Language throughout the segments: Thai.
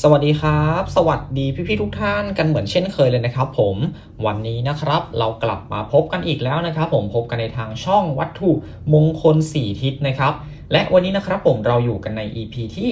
สวัสดีครับ สวัสดีพี่ๆทุกท่านกันเหมือนเช่นเคยเลยนะครับ ผมวันนี้นะครับเรากลับมาพบกันอีกแล้วนะครับ ผมพบกันในทางช่องวัตถุมงคล 4 ทิศนะครับ และวันนี้นะครับผมเราอยู่กันใน EP ที่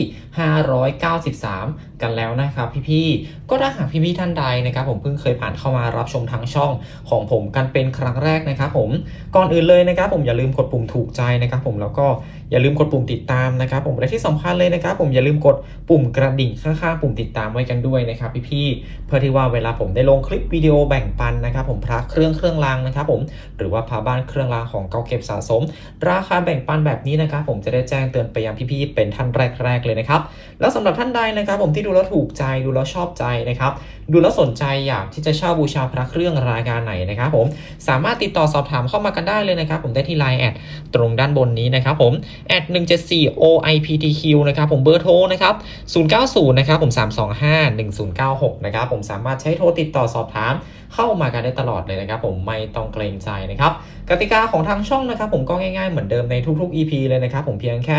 593 กันแล้วนะครับ พี่ๆก็ถ้าหากพี่ๆท่านใดนะครับ ผมเพิ่งเคยผ่านเข้ามารับชมทางช่องของผมกันเป็นครั้งแรกนะครับ ผมก่อนอื่นเลยนะครับ ผมอย่าลืมกดปุ่มถูกใจนะครับ ผมแล้วก็ อย่าลืมกดปุ่มติดตามนะครับผมและที่สำคัญเลยนะครับ ผมอย่าลืมกดปุ่มกระดิ่งข้างๆปุ่มติดตามไว้กันด้วยนะครับพี่ๆเพื่อที่ว่าเวลาผมได้ลงคลิปวิดีโอแบ่งปันนะครับ ผมพระเครื่องเครื่องรางนะครับ ผมหรือว่าพาบ้านเครื่องรางของเก่าเก็บสะสม ราคาแบ่งปันแบบนี้นะครับ ผมจะได้แจ้งเตือนไปยังพี่ๆเป็นท่านแรกๆเลยนะครับแล้วสำหรับท่านใดนะครับ ผมที่ดูแล้วถูกใจดูแล้วชอบใจนะครับดูแล้วสนใจอยากที่จะเช่าบูชาพระเครื่องรายการไหนนะครับผมสามารถติดต่อสอบถามเข้ามากันได้เลยนะครับ ผมได้ที่ Line แอดตรงด้านบนนี้นะครับผมแอด174 OIPTQ นะครับผมเบอร์โทรนะครับ 090 นะครับผม 325 1096 นะครับผมสามารถใช้โทรติดต่อสอบถาม เข้ามากันได้ตลอดเลยนะครับ ผมไม่ต้องเกรงใจนะครับกติกาของทางช่องนะครับ ผมก็ง่ายๆเหมือนเดิมในทุกๆ EP เลยนะครับ ผมเพียงแค่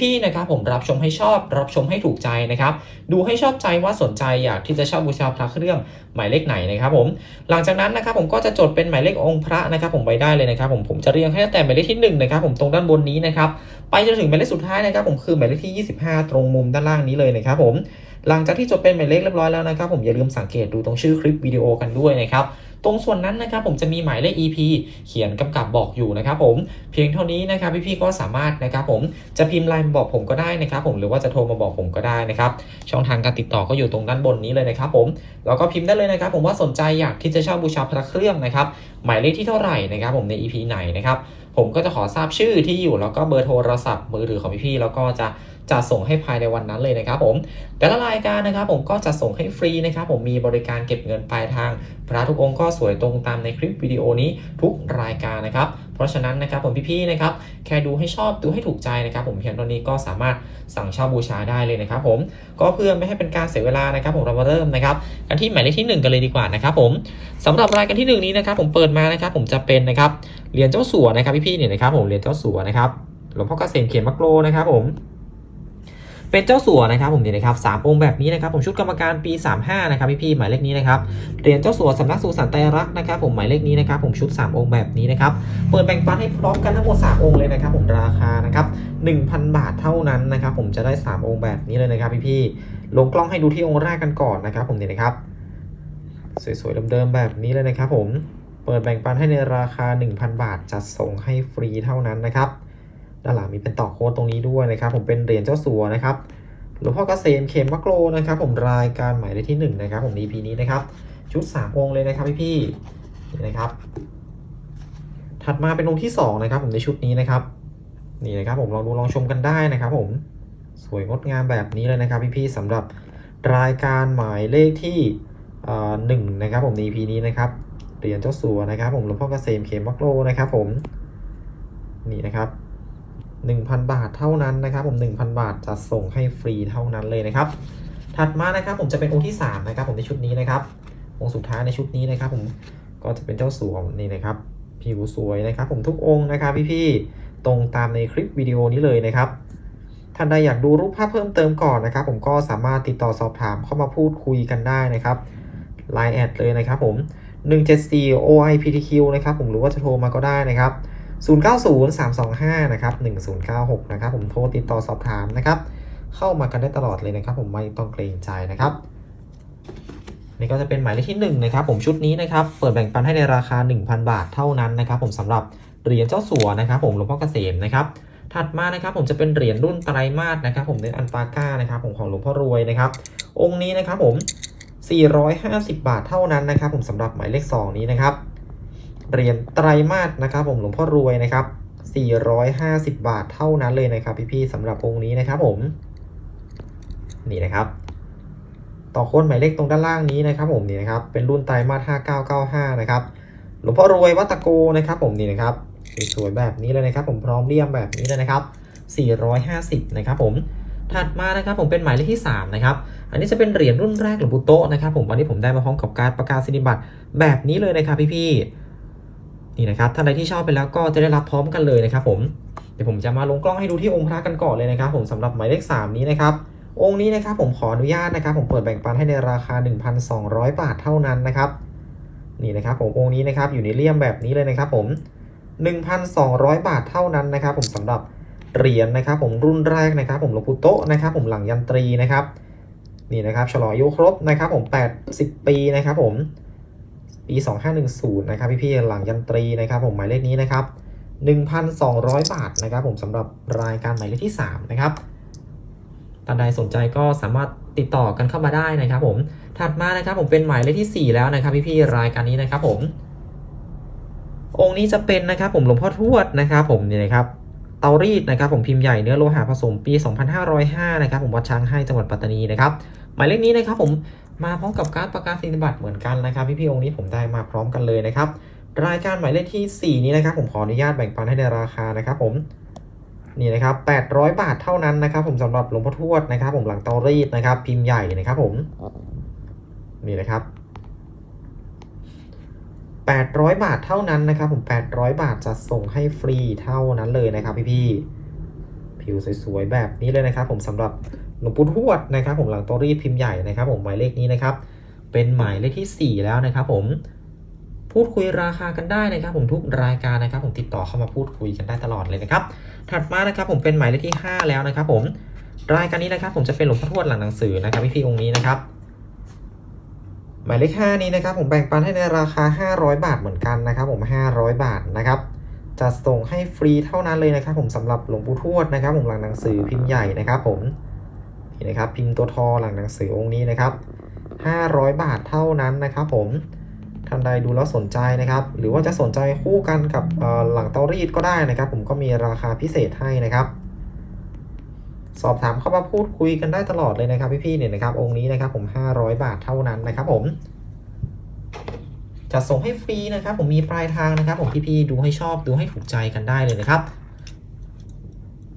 พี่ๆนะครับ ผมรับชมให้ชอบรับชมให้ถูกใจนะครับ ดูให้ชอบใจว่าสนใจอยากที่จะเช่าบูชาพระเครื่องหมายเลขไหนนะครับ ผม หลังจากนั้นนะครับ ผมก็จะจดเป็นหมายเลของค์พระนะครับ ผมไว้ได้เลยนะครับ ผมผมจะเรียงให้ตั้งแต่หมายเลขที่หนึ่งนะครับ ผมตรงด้านบนนี้นะครับ ไปจนถึงหมายเลขสุดท้ายนะครับ ผมคือหมายเลขที่ 25 ตรงมุมด้านล่างนี้เลยนะครับ ผม หลังจากที่จดเป็นหมายเลขเรียบร้อยแล้วนะครับผมอย่าลืมสังเกตดูตรงชื่อคลิปวิดีโอกันด้วยนะครับตรงส่วนนั้นนะครับผมจะมีหมายเลข EP เขียนกำกับบอกอยู่นะครับผมเพียงเท่านี้นะครับพี่ๆก็สามารถนะครับผมจะพิมพ์ไลน์มาบอกผมก็ได้นะครับผมหรือว่าจะโทรมาบอกผมก็ได้นะครับช่องทางการติดต่อก็อยู่ตรงด้านบนนี้เลยนะครับผมแล้วก็พิมพ์ได้เลยนะครับผมว่าสนใจอยากที่จะเช่าบูชาพระเครื่องนะครับหมายเลขที่เท่าไหร่นะครับผมใน EP ไหนนะครับผมก็จะขอทราบชื่อที่อยู่แล้วก็เบอร์โทรศัพท์มือถือของพี่ๆแล้วก็จะจะส่งให้ภายในวันนั้นเลยนะครับผมแต่ละรายการนะครับผมก็จะส่งให้ฟรีนะครับผมมีบริการเก็บเงินปลายทาง พระทุกองค์ก็สวยตรงตามในคลิปวิดีโอนี้ทุกรายการนะครับเพราะฉะนั้นนะครับผมพี่ๆนะครับแค่ดูให้ชอบดูให้ถูกใจนะครับผมเพียงเท่านี้ก็สามารถสั่งเช่าบูชาได้เลยนะครับผมก็เพื่อไม่ให้เป็นการเสียเวลานะครับผมเรามาเริ่มนะครับกันที่หมายเลขที่หนึ่งกันเลยดีกว่านะครับผมสำหรับรายการที่หนึ่งนี้นะครับผมเปิดมานะครับผมจะเป็นนะครับ เหรียญเจ้าสัวนะครับพี่ๆเนี่ยนะครับผมเหรียญเจ้าสัวนะครับหลวงพ่อเกษมเขียนมักโลนะครับผมเป็นเจ้าสัวนะครับผมเนี่ยนะครับสามองค์แบบนี้นะครับผมชุดกรรมการปี 35นะครับพี่ๆหมายเลขนี้นะครับเหรียญเจ้าสัวสำนักสุสันไตรรักษ์นะครับผมหมายเลขนี้นะครับผมชุด 3 องค์แบบนี้นะครับเปิดแบ่งปันให้พร้อมกันทั้งหมด3องค์เลยนะครับผมราคานะครับ1,000 บาทเท่านั้นนะครับผมจะได้ 3 องค์แบบนี้เลยนะครับพี่ๆลงกล้องให้ดูที่องค์แรกกันก่อนนะครับผมเนี่ยนะครับสวยๆเดิมๆแบบนี้เลยนะครับผม เปิดแบ่งปันให้ในราคา 1,000 บาท จัดส่งให้ฟรีเท่านั้นนะครับด้านหลังมีเป็นต่อโค้ดตรงนี้ด้วยนะครับ ผมเป็นเหรียญเจ้าสัวนะครับหลวงพ่อเกษมเขมมักโลนะครับ ผมรายการหมายเลขที่ 1 นะครับ ผม EP นี้นะครับ ชุด 3 องค์เลยนะครับพี่ๆนี่นะครับ ถัดมาเป็นองค์ที่ 2 นะครับ ผมในชุดนี้นะครับ นี่นะครับ ผมลองดูลองชมกันได้นะครับ ผมสวยงดงามแบบนี้เลยนะครับ พี่ๆสำหรับรายการหมายเลขที่หนึ่งนะครับ ผมใน EP นี้นะครับ เหรียญเจ้าสัวนะครับผมหลวงพ่อเกษมเขมมักโลนะครับผมนี่นะครับ1,000 บาทเท่านั้นนะครับ ผม 1,000 บาทจะส่งให้ฟรีเท่านั้นเลยนะครับ ถัดมานะครับผมจะเป็นองค์ที่ 3 นะครับ ผมในชุดนี้นะครับ องค์สุดท้ายในชุดนี้นะครับ ผมก็จะเป็นเจ้าสัวนี่นะครับ ผิวสวยนะครับ ผมทุกองค์นะครับ พี่ๆตรงตามในคลิปวิดีโอนี้เลยนะครับท่านใดอยากดูรูปภาพเพิ่มเติมก่อนนะครับ ผมก็สามารถติดต่อสอบถามเข้ามาพูดคุยกันได้นะครับ Line แอดเลยนะครับ ผม 174 OIPTQ นะครับผมหรือว่าจะโทรมาก็ได้นะครับ 090325 นะครับ 1096 นะครับผมโทรติดต่อสอบถามนะครับ เข้ามากันได้ตลอดเลยนะครับ ผมไม่ต้องเกรงใจนะครับนี่ก็จะเป็นหมายเลขที่1นะครับผมชุดนี้นะครับเปิดแบ่งปันให้ในราคา 1,000 บาทเท่านั้นนะครับผมสำหรับเหรียญเจ้าสัวนะครับผมหลวงพ่อเกษมนะครับถัดมานะครับผมจะเป็นเหรียญรุ่นไตรมาสนะครับผมเป็นอันปาก้านะครับผมของหลวงพ่อรวยนะครับองค์นี้นะครับผม 450 บาทเท่านั้นนะครับ ผมสำหรับหมายเลข 2 นี้นะครับเหรียญไตรมาสนะครับ ผมหลวงพ่อรวยนะครับ 450 บาทเท่านั้นเลยนะครับ พี่ๆสำหรับองค์นี้นะครับ ผม นี่นะครับ ต่อโค้ดหมายเลขตรงด้านล่างนี้นะครับ ผมนี่นะครับ เป็นรุ่นไตรมาส 5995 นะครับหลวงพ่อรวยวัตะโกนะครับ ผมนี่นะครับสวยๆแบบนี้เลยนะครับ ผมพร้อมเลี่ยมแบบนี้เลยนะครับ 450 นะครับ ผม ถัดมานะครับผมเป็นหมายเลขที่3นะครับอันนี้จะเป็นเหรียญรุ่นแรกหลวงปู่โตะนะครับผมวันนี้ผมได้มาพร้อมกับการประกาศนียบัตรแบบนี้เลยนะครับพี่ๆนี่นะครับท่านใดที่ชอบไปแล้วก็จะได้รับพร้อมกันเลยนะครับผมเดี๋ยวผมจะมาลงกล้องให้ดูที่องค์พระกันก่อนเลยนะครับ ผมสำหรับหมายเลข 3 นี้นะครับองค์นี้นะครับผมขออนุญาตนะครับ ผมเปิดแบ่งปันให้ในราคา 1,200 บาทเท่านั้นนะครับนี่นะครับผมองค์นี้นะครับอยู่ในเลี่ยมแบบนี้เลยนะครับผม 1,200 บาทเท่านั้นนะครับ ผมสำหรับ เหรียญนะครับ ผมรุ่นแรกนะครับ ผมหลวงปู่โตะนะครับ ผมหลังยันตรีนะครับนี่นะครับฉลองอายุครบนะครับผม80 ปีนะครับผมปี 2510นะครับพี่ๆหลังยันตรีนะครับผมหมายเลขนี้นะครับ 1,200 บาทนะครับผมสำหรับรายการหมายเลขที่ 3 นะครับท่านใดสนใจก็สามารถติดต่อกันเข้ามาได้นะครับ ผมถัดมานะครับผมเป็นหมายเลขที่ 4 แล้วนะครับ พี่ๆรายการนี้นะครับผม องค์นี้จะเป็นนะครับ ผมหลวงพ่อทวดนะครับ ผมนี่นะครับ เตารีดนะครับผมพิมพ์ใหญ่เนื้อโลหะผสมปี 2505 นะครับผมวัดช้างให้จังหวัดปัตตานีนะครับหมายเลขนี้นะครับผมมาพร้อมกับการประกาศนียบัตรเหมือนกันนะครับพี่ๆองค์นี้ผมได้มาพร้อมกันเลยนะครับรายการหมายเลขที่ 4 นี้นะครับผมขออนุญาตแบ่งปันให้ในราคานะครับผมนี่นะครับ 800 บาทเท่านั้นนะครับ ผมสำหรับหลวงพ่อทวดนะครับ ผมหลังเตารีดนะครับ พิมพ์ใหญ่นะครับผมนี่นะครับ 800 บาทเท่านั้นนะครับผม800 บาทจะส่งให้ฟรีเท่านั้นเลยนะครับพี่ๆผิวสวยๆแบบนี้เลยนะครับ ผมสำหรับหลวงปู่ทวดนะครับ ผมหลังตารีดพิมพ์ใหญ่นะครับ ผมหมายเลขนี้นะครับ เป็นหมายเลขที่ 4 แล้วนะครับ ผมพูดคุยราคากันได้นะครับ ผมทุกรายการนะครับ ผมติดต่อเข้ามาพูดคุยกันได้ตลอดเลยนะครับ ถัดมานะครับ ผมเป็นหมายเลขที่ 5 แล้วนะครับ ผมรายการนี้นะครับ ผมจะเป็นหลวงพ่อทวดหลังหนังสือนะครับพี่ๆองค์นี้นะครับ หมายเลข5นี้นะครับผมแบ่งปันให้ในราคา 500 บาทเหมือนกันนะครับผม 500 บาทนะครับจะส่งให้ฟรีเท่านั้นเลยนะครับ ผมสำหรับหลวงปู่ทวดนะครับ ผมหลังหนังสือพิมพ์ใหญ่นะครับผมนี่นะครับพิมพ์ตัวทอหลังหนังสือองค์นี้นะครับ 500 บาทเท่านั้นนะครับ ผมท่านใดดูแล้วสนใจนะครับ หรือว่าจะสนใจคู่กันกับหลังเตารีดก็ได้นะครับ ผมก็มีราคาพิเศษให้นะครับ สอบถามเข้ามาพูดคุยกันได้ตลอดเลยนะครับพี่ๆเนี่ยนะครับองค์นี้นะครับผม 500 บาทเท่านั้นนะครับผมจะส่งให้ฟรีนะครับ ผมมีปลายทางนะครับ ผมพี่ๆดูให้ชอบดูให้ถูกใจกันได้เลยนะครับ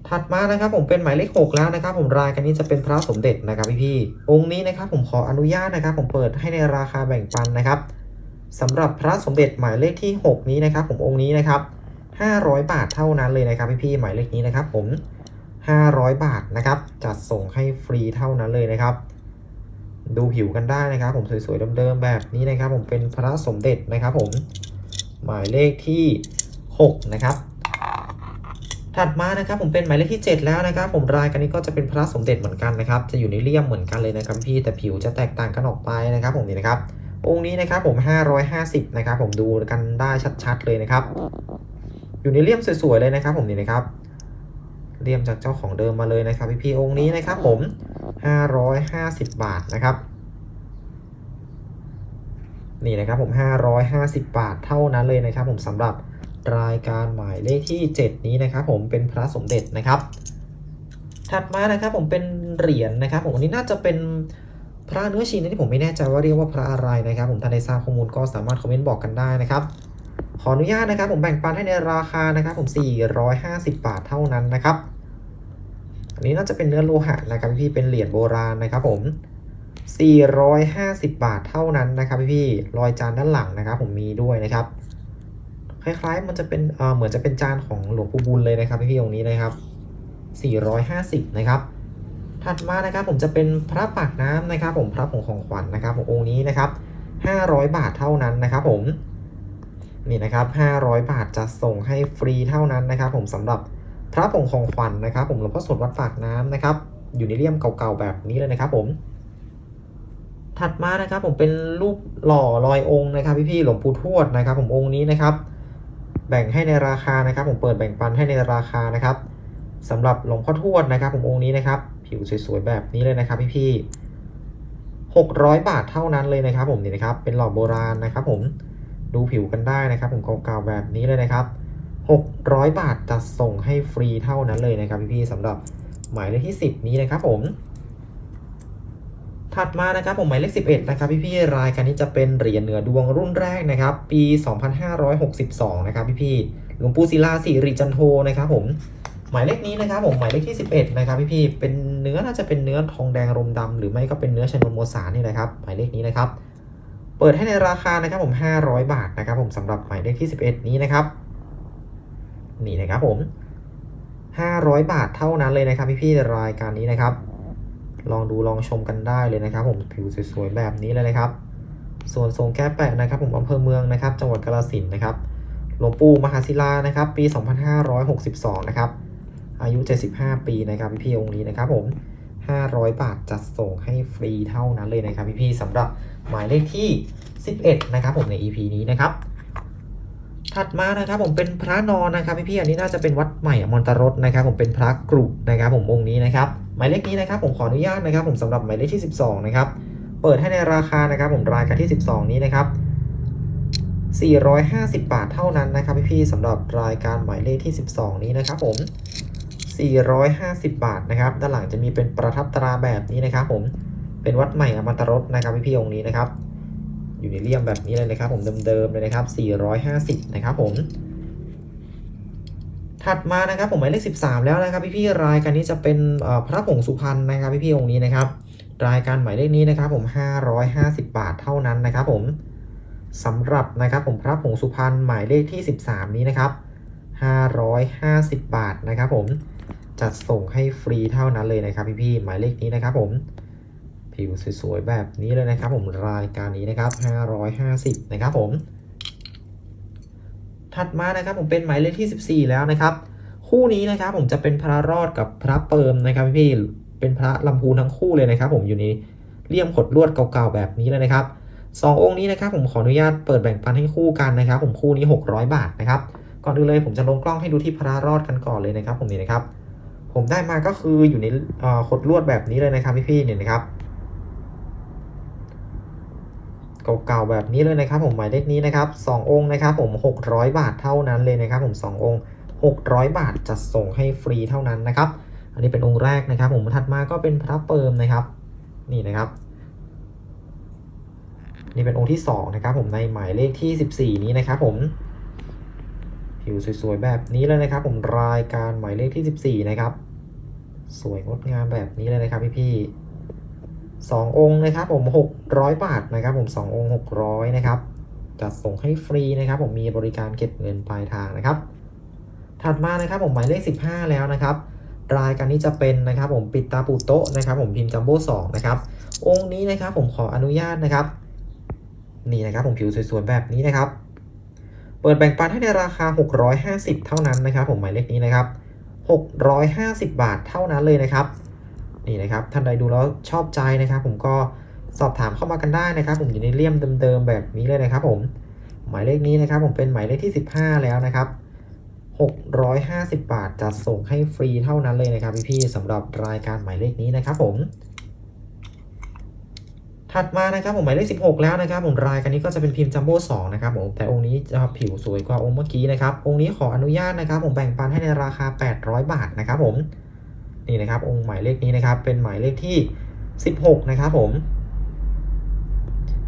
ถัดมานะครับ ผมเป็นหมายเลข6แล้วนะครับ ผมรายกันนี้จะเป็นพระสมเด็จนะครับพี่ๆองค์นี้นะครับ ผมขออนุญาตนะครับ ผมเปิดให้ในราคาแบ่งปันนะครับสำหรับพระสมเด็จหมายเลขที่ 6 นี้นะครับ ผมองค์นี้นะครับ 500 บาทเท่านั้นเลยนะครับพี่ๆหมายเลขนี้นะครับ ผม 500 บาทนะครับ จัดส่งให้ฟรีเท่านั้นเลยนะครับ ดูผิวกันได้นะครับ ผมสวยๆเดิมๆแบบนี้นะครับ ผมเป็นพระสมเด็จนะครับผมหมายเลขที่ 6 นะครับ ถัดมานะครับผมเป็นหมายเลขที่ 7 แล้วนะครับ ผมรายกันนี้ก็จะเป็นพระสมเด็จเหมือนกันนะครับ จะอยู่ในเลี่ยมเหมือนกันเลยนะครับพี่แต่ผิวจะแตกต่างกันออกไปนะครับ ผมนี่นะครับ องค์นี้นะครับผม 550 นะครับ ผมดูกันได้ชัดๆเลยนะครับ อยู่ในเลี่ยมสวยๆเลยนะครับ ผมนี่นะครับ เลี่ยมจากเจ้าของเดิมมาเลยนะครับพี่พี่องค์นี้นะครับผม 550 บาทนะครับ นี่นะครับผม 550 บาทเท่านั้นเลยนะครับ ผมสำหรับรายการหมายเลขที่ 7 นี้นะครับ ผมเป็นพระสมเด็จนะครับ ถัดมานะครับผมเป็นเหรียญนะครับ ผมอันนี้น่าจะเป็นพระเนื้อชิ้นที่ผมไม่แน่ใจว่าเรียกว่าพระอะไรนะครับ ผมท่านใดทราบข้อมูลก็สามารถคอมเมนต์บอกกันได้นะครับ ขออนุญาตนะครับ ผมแบ่งปันให้ในราคานะครับ ผม 450 บาทเท่านั้นนะครับ อันนี้น่าจะเป็นเนื้อโลหะนะครับพี่เป็นเหรียญโบราณนะครับ ผม 450 บาทเท่านั้นนะครับพี่รอยจานด้านหลังนะครับ ผมมีด้วยนะครับ คล้ายๆ มันจะเป็นเอ่อเหมือนจะเป็นจานของหลวงปู่บุญเลยนะครับพี่ๆตรงนี้นะครับ 450 นะครับถัดมานะครับผมจะเป็นพระปากน้ำนะครับ ผมพระผงของขวัญนะครับขององค์นี้นะครับ 500 บาทเท่านั้นนะครับ ผม นี่นะครับ 500 บาทจะส่งให้ฟรีเท่านั้นนะครับ ผมสำหรับพระผงของขวัญนะครับ ผมหลวงพ่อสดวัดปากน้ำนะครับ อยู่ในเลี่ยมเก่าๆแบบนี้เลยนะครับ ผม ถัดมานะครับ ผมเป็นรูปหล่อลอยองค์นะครับ พี่ๆหลวงปู่ทวดนะครับ ผมองค์นี้นะครับ แบ่งให้ในราคานะครับ ผมเปิดแบ่งปันให้ในราคานะครับสำหรับหลวงพ่อทวดนะครับ ผมองค์นี้นะครับ ผิวสวยๆแบบนี้เลยนะครับ พี่ๆ600 บาทเท่านั้นเลยนะครับ ผมนี่นะครับ เป็นหล่อโบราณนะครับ ผม ดูผิวกันได้นะครับผมเก่าๆแบบนี้เลยนะครับ 600 บาทจะส่งให้ฟรีเท่านั้นเลยนะครับพี่ๆสำหรับหมายเลขที่ 10 นี้นะครับผมถัดมานะครับผมหมายเลข 11 นะครับพี่ๆรายการนี้จะเป็นเหรียญเหนือดวงรุ่นแรกนะครับ ปี 2562 นะครับพี่ๆหลวงปู่ศิลาสิริจันโทนะครับผมหมายเลขนี้นะครับผมหมายเลขที่ 11 นะครับพี่ๆเป็นเนื้อน่าจะเป็นเนื้อทองแดงรมดำหรือไม่ก็เป็นเนื้อชนวนโมสานนี่นะครับ หมายเลขนี้นะครับ เปิดให้ในราคานะครับผม500 บาทนะครับผมสำหรับหมายเลขที่ 11 นี้นะครับ นี่นะครับผม500 บาทเท่านั้นเลยนะครับ พี่ๆรายการนี้นะครับ ลองดูลองชมกันได้เลยนะครับ ผมผิวสวยๆแบบนี้เลยนะครับ ส่วนทรงแก้แปะนะครับ ผมอำเภอเมืองนะครับ จังหวัดกาฬสินธุ์นะครับหลวงปู่มหาศิลานะครับ ปี 2562 นะครับ อายุ 75 ปีนะครับพี่ๆองค์นี้นะครับผม 500 บาทจัดส่งให้ฟรีเท่านั้นเลยนะครับพี่ๆสำหรับหมายเลขที่ 11 นะครับผมใน EP นี้นะครับ ถัดมานะครับผมเป็นพระนอนนะครับพี่ๆอันนี้น่าจะเป็นวัดใหม่อมรตรสนะครับ ผมเป็นพระกรุนะครับ ผมองค์นี้นะครับ หมายเลขนี้นะครับ ผมขออนุญาตนะครับ ผมสำหรับหมายเลขที่ 12 นะครับ เปิดให้ในราคานะครับ ผมรายการที่ 12 นี้นะครับ450 บาทเท่านั้นนะครับพี่ๆสำหรับรายการหมายเลขที่ 12 นี้นะครับผม 450 บาทนะครับด้านหลังจะมีเป็นประทับตราแบบนี้นะครับ ผมเป็นวัดใหม่อมตรสนะครับพี่ๆองค์นี้นะครับ อยู่ในเลี่ยมแบบนี้เลยนะครับ ผมเดิมๆเลยนะครับ 450 นะครับผม ถัดมานะครับผมหมายเลข 13 แล้วนะครับพี่ๆรายการนี้จะเป็นพระผงสุพรรณนะครับพี่ๆองค์นี้นะครับ รายการหมายเลขนี้นะครับ ผม 550 บาทเท่านั้นนะครับ ผมสำหรับนะครับผมพระผงสุพรรณหมายเลขที่ 13 นี้นะครับ550 บาทนะครับผม จัดส่งให้ฟรีเท่านั้นเลยนะครับพี่ๆหมายเลขนี้นะครับผมผิวสวยๆแบบนี้เลยนะครับ ผมรายการนี้นะครับ 550 นะครับผม ถัดมานะครับผมเป็นหมายเลขที่ 14 แล้วนะครับ คู่นี้นะครับผมจะเป็นพระรอดกับพระเปิมนะครับพี่ๆเป็นพระลำพูนทั้งคู่เลยนะครับ ผมอยู่ในเลี่ยมขดลวดเก่าๆแบบนี้เลยนะครับสององค์นี้นะครับผมขออนุญาตเปิดแบ่งปันให้คู่กันนะครับ ผมคู่นี้ 600 บาทนะครับก่อนอื่นเลยผมจะลงกล้องให้ดูที่พระรอดกันก่อนเลยนะครับ ผมนี่นะครับ ผมได้มาก็คืออยู่ในขดลวดแบบนี้เลยนะครับพี่ๆเนี่ยนะครับเก่าๆแบบนี้เลยนะครับ ผมหมายเลขนี้นะครับ 2 องค์นะครับ ผม 600 บาทเท่านั้นเลยนะครับ ผม 2 องค์ 600 บาทจัดส่งให้ฟรีเท่านั้นนะครับ อันนี้เป็นองค์แรกนะครับ ผมถัดมาก็เป็นพระเปิมนะครับ นี่นะครับ นี่เป็นองค์ที่2นะครับ ผมในหมายเลขที่ 14 นี้นะครับ ผม ผิวสวยๆแบบนี้เลยนะครับ ผมรายการหมายเลขที่ 14 นะครับ สวยงดงามแบบนี้เลยนะครับพี่ๆสององค์นะครับ ผม600 บาทนะครับ ผม 2 องค์ 600 นะครับจัดส่งให้ฟรีนะครับ ผมมีบริการเก็บเงินปลายทางนะครับ ถัดมานะครับผมหมายเลข 15 แล้วนะครับรายการนี้จะเป็นนะครับ ผมปิดตาปูโต๊ะนะครับ ผมพิมพ์จัมโบ้2นะครับ องค์นี้นะครับ ผมขออนุญาตนะครับ นี่นะครับ ผมผิวสวยๆแบบนี้นะครับ เปิดแบ่งปันให้ในราคา 650 เท่านั้นนะครับ ผมหมายเลขนี้นะครับ 650 บาทเท่านั้นเลยนะครับ นี่นะครับท่านใดดูแล้วชอบใจนะครับ ผมก็สอบถามเข้ามากันได้นะครับ ผมอยู่ในเลี่ยมเดิมๆแบบนี้เลยนะครับ ผมหมายเลขนี้นะครับ ผมเป็นหมายเลขที่ 15 แล้วนะครับ 650 บาทจัดส่งให้ฟรีเท่านั้นเลยนะครับพี่ๆสำหรับรายการหมายเลขนี้นะครับ ผม ถัดมานะครับผมหมายเลข16 แล้วนะครับผมรายการนี้ก็จะเป็นพิมพ์จัมโบ้2นะครับผมแต่องค์นี้จะผิวสวยกว่าองค์เมื่อกี้นะครับองค์นี้ขออนุญาตนะครับ ผมแบ่งปันให้ในราคา 800 บาทนะครับผมนี่นะครับองค์หมายเลขนี้นะครับเป็นหมายเลขที่ 16 นะครับผม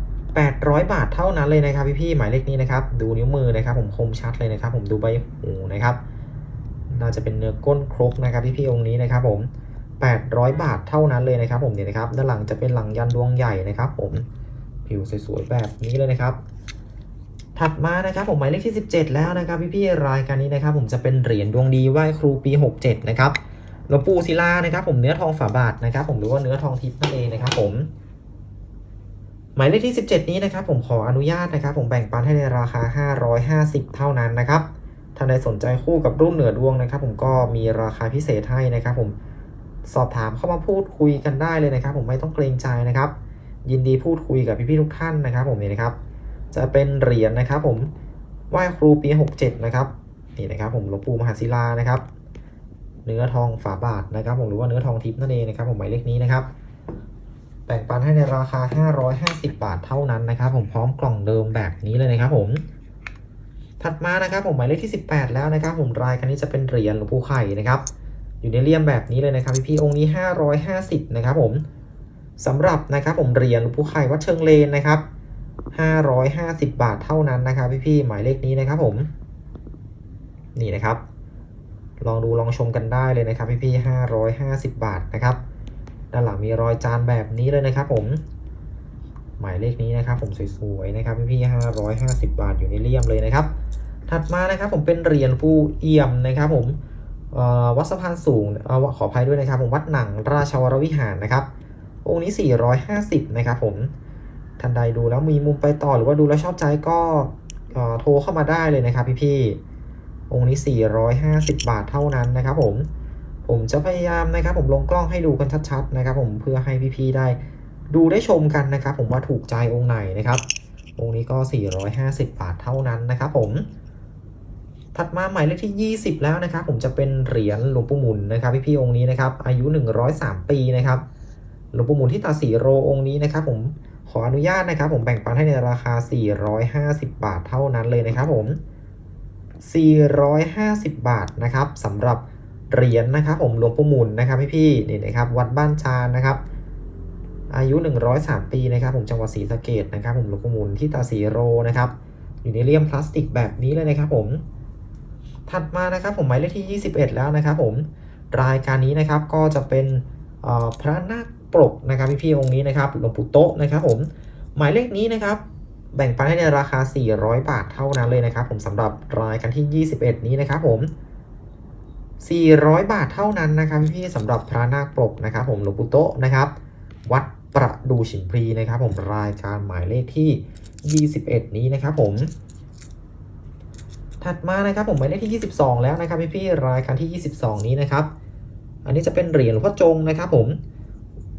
800 บาทเท่านั้นเลยนะครับพี่ๆหมายเลขนี้นะครับ ดูนิ้วมือนะครับผมคมชัดเลยนะครับ ผมดูใบหูนะครับ น่าจะเป็นเนื้อก้นครกนะครับพี่ๆองค์นี้นะครับผม 800 บาทเท่านั้นเลยนะครับผมเนี่ยนะครับด้านหลังจะเป็นหลังยันดวงใหญ่นะครับ ผมผิวสวยๆแบบนี้เลยนะครับ ถัดมานะครับผมหมายเลขที่ 17 แล้วนะครับพี่ๆรายการนี้นะครับ ผมจะเป็นเหรียญดวงดีไหว้ครูปี 67 นะครับหลวงปู่ศิลานะครับ ผมเนื้อทองฝาบาทนะครับ ผมหรือว่าเนื้อทองทิพย์นั่นเองนะครับ ผมหมายเลขที่ 17 นี้นะครับ ผมขออนุญาตนะครับ ผมแบ่งปันให้ในราคา 550 เท่านั้นนะครับท่านใดสนใจคู่กับรุ่นเหนือดวงนะครับ ผมก็มีราคาพิเศษให้นะครับ ผม สอบถามเข้ามาพูดคุยกันได้เลยนะครับ ผมไม่ต้องเกรงใจนะครับ ยินดีพูดคุยกับพี่ๆทุกท่านนะครับ ผมนี่นะครับ จะเป็นเหรียญนะครับ ผมไหว้ครูปี 67 นะครับนี่นะครับ ผมหลวงปู่มหาศิลานะครับ เนื้อทองฝาบาทนะครับ ผมหรือว่าเนื้อทองทิพย์นั่นเองนะครับ ผมหมายเลขนี้นะครับ แบ่งปันให้ในราคา 550 บาทเท่านั้นนะครับ ผมพร้อมกล่องเดิมแบบนี้เลยนะครับ ผมถัดมานะครับผมหมายเลขที่ 18 แล้วนะครับ ผมรายการนี้จะเป็นเหรียญหลวงปู่ไข่นะครับ อยู่ในเลี่ยมแบบนี้เลยนะครับพี่พี่องค์นี้ 550 นะครับผมสำหรับนะครับผมเหรียญหลวงปู่ไข่วัดเชิงเลนนะครับ 550 บาทเท่านั้นนะครับพี่พี่ๆหมายเลขนี้นะครับผมนี่นะครับ ลองดูลองชมกันได้เลยนะครับพี่พี่ห้าร้อยห้าสิบบาทนะครับด้านหลังมีรอยจานแบบนี้เลยนะครับผม หมายเลขนี้นะครับ ผมสวยๆนะครับพี่พี่ห้าร้อยห้าสิบบาทอยู่ในเลี่ยมเลยนะครับ ถัดมานะครับ ผมเป็นเหรียญปูเอี่ยมนะครับ ผม วัดสะพานสูงอขออภัยด้วยนะครับผมวัดหนังราชวรวิหารนะครับ องค์นี้ 450 นะครับผมท่านใดดูแล้วมีมุมไปต่อหรือว่าดูแล้วชอบใจก็โทรเข้ามาได้เลยนะครับพี่ๆองค์นี้ 450 บาทเท่านั้นนะครับผม ผมจะพยายามนะครับ ผมลงกล้องให้ดูกันชัดๆนะครับ ผมเพื่อให้พี่ๆได้ดูได้ชมกันนะครับ ผมว่าถูกใจองค์ไหนนะครับ องค์นี้ก็ 450 บาทเท่านั้นนะครับผม ถัดมาหมายเลขที่ 20 แล้วนะครับ ผมจะเป็นเหรียญหลวงปู่หมุนนะครับพี่ๆองค์นี้นะครับ อายุ 103 ปีนะครับหลวงปู่หมุนที่ตาสีโรองค์นี้นะครับผมขออนุญาตนะครับ ผมแบ่งปันให้ในราคา 450 บาทเท่านั้นเลยนะครับผม 450 บาทนะครับสำหรับเหรียญนะครับ ผมหลวงปู่หมุนนะครับพี่ๆนี่นะครับ วัดบ้านจานนะครับ อายุ 103 ปีนะครับ ผมจังหวัดศรีสะเกดนะครับ ผมหลวงปู่หมุนที่ตาสีโรนะครับ อยู่ในเลี่ยมพลาสติกแบบนี้เลยนะครับผม ถัดมานะครับผมหมายเลขที่ 21 แล้วนะครับผมรายการนี้นะครับก็จะเป็นพระนาคปรกนะครับพี่ๆองค์นี้นะครับหลวงปู่โตะนะครับผมหมายเลขนี้นะครับแบ่งปันให้ในราคา 400 บาทเท่านั้นเลยนะครับ ผมสำหรับรายการที่ 21 นี้นะครับผม 400 บาทเท่านั้นนะครับพี่ๆสำหรับพระนาคปรกนะครับ ผมหลวงปู่โตะนะครับ วัดประดูฉิมพลีนะครับ ผมรายการหมายเลขที่ 21 นี้นะครับผม ถัดมานะครับผมหมายเลขที่ 22 แล้วนะครับพี่ๆรายการที่ 22 นี้นะครับ อันนี้จะเป็นเหรียญหลวงพ่อจงนะครับผม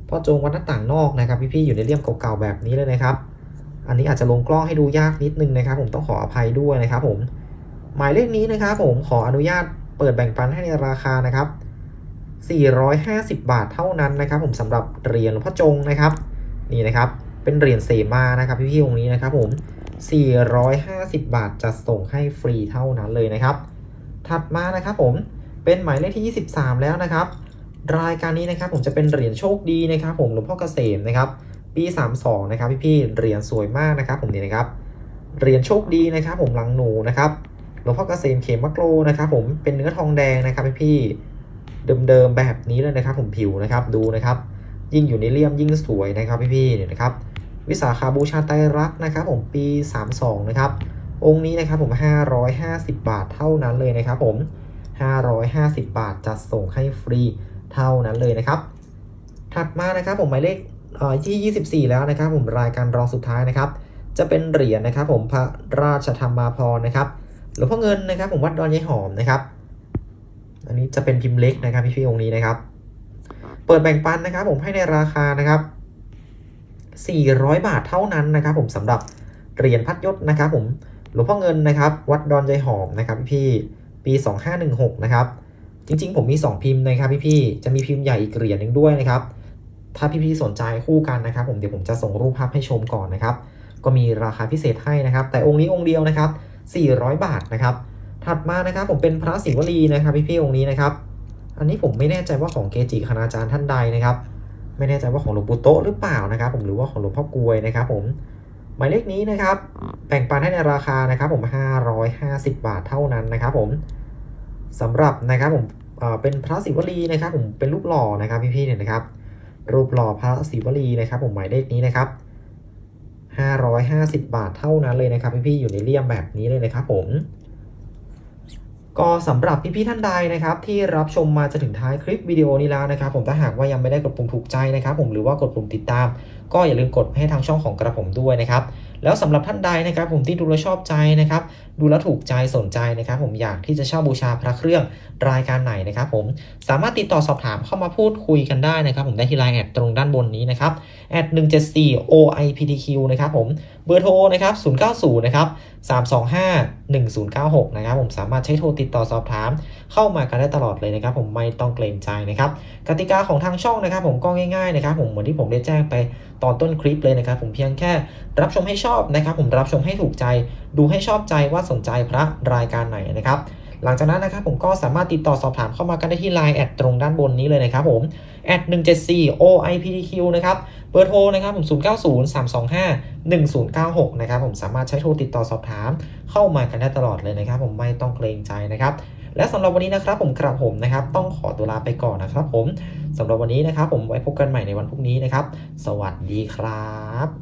พ่อจงวัดหน้าต่างนอกนะครับพี่ๆอยู่ในเลี่ยมเก่าๆแบบนี้เลยนะครับ อันนี้อาจจะลงกล้องให้ดูยากนิดนึงนะครับ ผมต้องขออภัยด้วยนะครับ ผม หมายเลขนี้นะครับ ผมขออนุญาตเปิดแบ่งปันให้ในราคานะครับ 450 บาทเท่านั้นนะครับ ผมสำหรับเหรียญหลวงพ่อจงนะครับ นี่นะครับ เป็นเหรียญเสมานะครับพี่ๆองค์นี้นะครับ ผม 450 บาทจะส่งให้ฟรีเท่านั้นเลยนะครับ ถัดมานะครับผมเป็นหมายเลขที่ 23 แล้วนะครับ รายการนี้นะครับผมจะเป็นเหรียญโชคดีนะครับผมหลวงพ่อเกษมนะครับ ปี 32 นะครับพี่ๆเหรียญสวยมากนะครับ ผมนี่นะครับเหรียญโชคดีนะครับ ผมหลังหนูนะครับหลวงพ่อเกษมเขมมะโกรนะครับ ผมเป็นเนื้อทองแดงนะครับพี่ๆเดิมๆแบบนี้เลยนะครับ ผมผิวนะครับดูนะครับ ยิ่งอยู่ในเลี่ยมยิ่งสวยนะครับพี่ๆเนี่ยนะครับ วิสาขาบูชาไตรรักนะครับผมปี 32 นะครับ องค์นี้นะครับผม 550 บาทเท่านั้นเลยนะครับผม 550 บาทจะส่งให้ฟรีเท่านั้นเลยนะครับ ถัดมานะครับผมหมายเลขอ่อที่24 แล้วนะครับ ผมรายการรองสุดท้ายนะครับ จะเป็นเหรียญนะครับ ผมพระราชธรรมาภรณ์นะครับหลวงพ่อเงินนะครับ ผมวัดดอนยายหอมนะครับ อันนี้จะเป็นพิมพ์เล็กนะครับพี่ๆองค์นี้นะครับ เปิดแบ่งปันนะครับ ผมให้ในราคานะครับ 400 บาทเท่านั้นนะครับผมสำหรับเหรียญพัดยศนะครับผมหลวงพ่อเงินนะครับ วัดดอนใจหอมนะครับพี่ปี 2516 นะครับ จริงๆ ผมมี 2 พิมพ์นะครับพี่ๆจะมีพิมพ์ใหญ่อีกเหรียญหนึ่งด้วยนะครับ ถ้าพี่ๆสนใจคู่กันนะครับ ผมเดี๋ยวผมจะส่งรูปภาพให้ชมก่อนนะครับ ก็มีราคาพิเศษให้นะครับ แต่องค์นี้องค์เดียวนะครับ 400 บาทนะครับ ถัดมานะครับผมเป็นพระศิวลีนะครับพี่ๆองค์นี้นะครับ อันนี้ผมไม่แน่ใจว่าของเกจิคณาจารย์ท่านใดนะครับ ไม่แน่ใจว่าของหลวงปู่โตหรือเปล่านะครับ ผมหรือว่าของหลวงพ่อกลวยนะครับ ผมหมายเลขนี้นะครับแบ่งปันให้ในราคานะครับ ผม 550 บาทเท่านั้นนะครับ ผมสำหรับนะครับผมเอ่อเป็นพระศิวลีนะครับ ผมเป็นรูปหล่อนะครับพี่ๆเนี่ยนะครับ รูปหล่อพระศิวลีนะครับ ผมหมายเลขนี้นะครับ550 บาทเท่านั้นเลยนะครับพี่ๆอยู่ในเลี่ยมแบบนี้เลยนะครับ ผม ก็สำหรับพี่ๆท่านใดนะครับที่รับชมมาจะถึงท้ายคลิปวิดีโอนี้แล้วนะครับ ผมถ้าหากว่ายังไม่ได้กดปุ่มถูกใจนะครับผมหรือว่ากดปุ่มติดตาม ก็อย่าลืมกดให้ทางช่องของกระผมด้วยนะครับแล้วสำหรับท่านใดนะครับ ผมที่ดูแลชอบใจนะครับดูแลถูกใจสนใจนะครับ ผมอยากที่จะเช่าบูชาพระเครื่องรายการไหนนะครับ ผมสามารถติดต่อสอบถามเข้ามาพูดคุยกันได้นะครับ ผมได้ที่ไลน์แอดตรงด้านบนนี้นะครับแอด174 OIPTQ นะครับผม เบอร์โทรนะครับ090นะครับ325 1096นะครับผมสามารถใช้โทรติดต่อสอบถาม เข้ามากันได้ตลอดเลยนะครับ ผมไม่ต้องเกรงใจนะครับกติกาของทางช่องนะครับ ผมก็ง่ายๆนะครับ ผมเหมือนที่ผมได้แจ้งไปตอนต้นคลิปเลยนะครับ ผมเพียงแค่รับชมให้ชอบนะครับ ผมรับชมให้ถูกใจ ดูให้ชอบใจว่าสนใจพระรายการไหนนะครับ หลังจากนั้นนะครับผมก็สามารถติดต่อสอบถามเข้ามากันได้ที่ Line แอดตรงด้านบนนี้เลยนะครับผมแอด174 OIPTQ นะครับเบอร์โทรนะครับผม090 325 1096นะครับผมสามารถใช้โทรติดต่อสอบถามเข้ามากันได้ตลอดเลยนะครับ ผมไม่ต้องเกรงใจนะครับและสำหรับวันนี้นะครับผมกระผมนะครับต้องขอตัวลาไปก่อนนะครับผมสำหรับวันนี้นะครับผมไว้พบกันใหม่ในวันพรุ่งนี้นะครับ สวัสดีครับ